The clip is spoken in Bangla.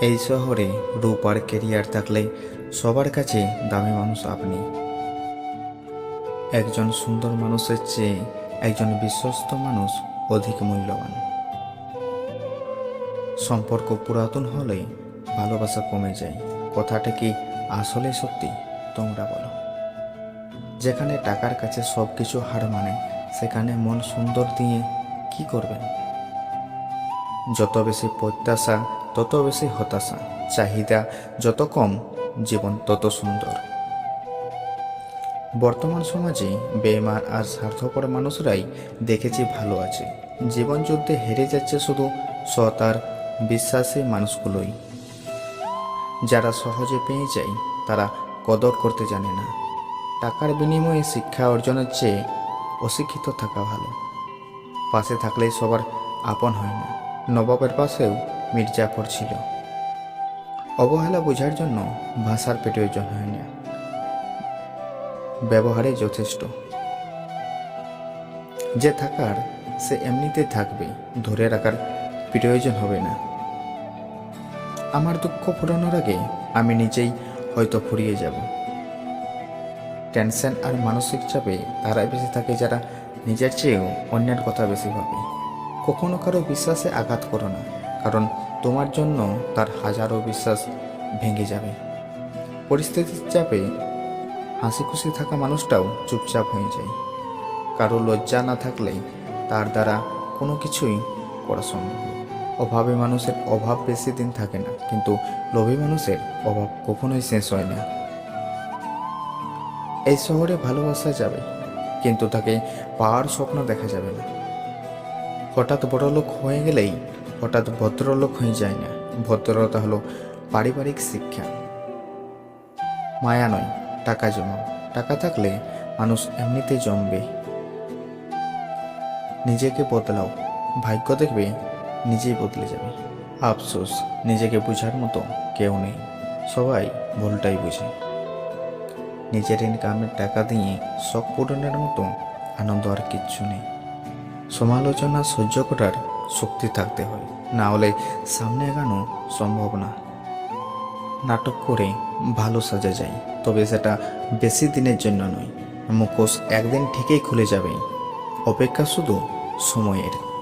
এই শহরে রূপ আর কেরিয়ার থাকলে সবার কাছে দামি মানুষ আপনি। একজন সুন্দর মানুষের চেয়ে একজন বিশ্বস্ত মানুষ অধিক মূল্যবান। সম্পর্ক পুরাতন হলে ভালোবাসা কমে যায়। কথাটা কি আসলে সত্যি? তোমরা বলো। যেখানে টাকার কাছে সব কিছু হার মানে সেখানে মন সুন্দর দিয়ে কি করবেন? যত বেশি প্রত্যাশা তত বেশি হতাশা, চাহিদা যত কম, জীবন তত সুন্দর। বর্তমান সমাজে বেমার আর স্বার্থপর মানুষরাই দেখেছি ভালো আছে। জীবন যুদ্ধে হেরে যাচ্ছে শুধু সৎ আর বিশ্বাসী মানুষগুলোই। যারা সহজে পেয়ে যায়, তারা কদর করতে জানে না। টাকার বিনিময়ে শিক্ষা অর্জনের চেয়ে অশিক্ষিত থাকা ভালো। পাশে থাকলেই সবার আপন হয় না। নবাবের পাশেও মির্জাফর ছিল। অবহেলা বোঝার জন্য ভাষার প্রয়োজন হয় না। ব্যবহারে যথেষ্ট। যে থাকার, সে এমনিতে থাকবে, ধরে রাখার প্রয়োজন হবে না। আমার দুঃখ ফুরানোর আগে আমি নিজেই হয়তো ফুরিয়ে যাব। টেনশন আর মানসিক চাপে তারাই বেশি থাকে যারা নিজের চেয়েও অন্যের কথা বেশি ভাবে। কখনো কারও বিশ্বাসে আঘাত করো না, কারণ তোমার জন্য তার হাজারো বিশ্বাস ভেঙে যাবে। পরিস্থিতির চাপে হাসি খুশি থাকা মানুষটাও চুপচাপ হয়ে যায়। কারও লজ্জা না থাকলে তার দ্বারা কোনো কিছুই করা সম্ভব। অভাবী মানুষের অভাব বেশি দিন থাকে না, কিন্তু লোভী মানুষের অভাব কখনোই শেষ হয় না। এই শহরে ভালোবাসা যাবে, কিন্তু তাকে পাওয়ার স্বপ্ন দেখা যাবে না। হঠাৎ বড়লোক হয়ে গেলেই হঠাৎ ভদ্রলোক হয়ে যায় না। ভদ্রতা হলো পারিবারিক শিক্ষা। মায়া নয়, টাকা জমাও টাকা থাকলে মানুষ এমনিতেই জমবে। নিজেকে বদলাও। ভাগ্য দেখবে নিজেই বদলে যাবে। আফসোস, নিজেকে বোঝার মতো কেউ নেই। সবাই ভুলটাই বুঝে। নিজের ইনকামের টাকা দিয়ে শখ পূরণের মতো আনন্দ আর কিচ্ছু নেই। সমালোচনা সহ্য করার শক্তি থাকতে হয়। না হলে সামনে এগানো সম্ভব না। নাটক করে ভালো সাজা যায়, তবে সেটা বেশি দিনের জন্য নয়। মুখোশ একদিন ঠিকই খুলে যাবে। অপেক্ষা শুধু সময়ের।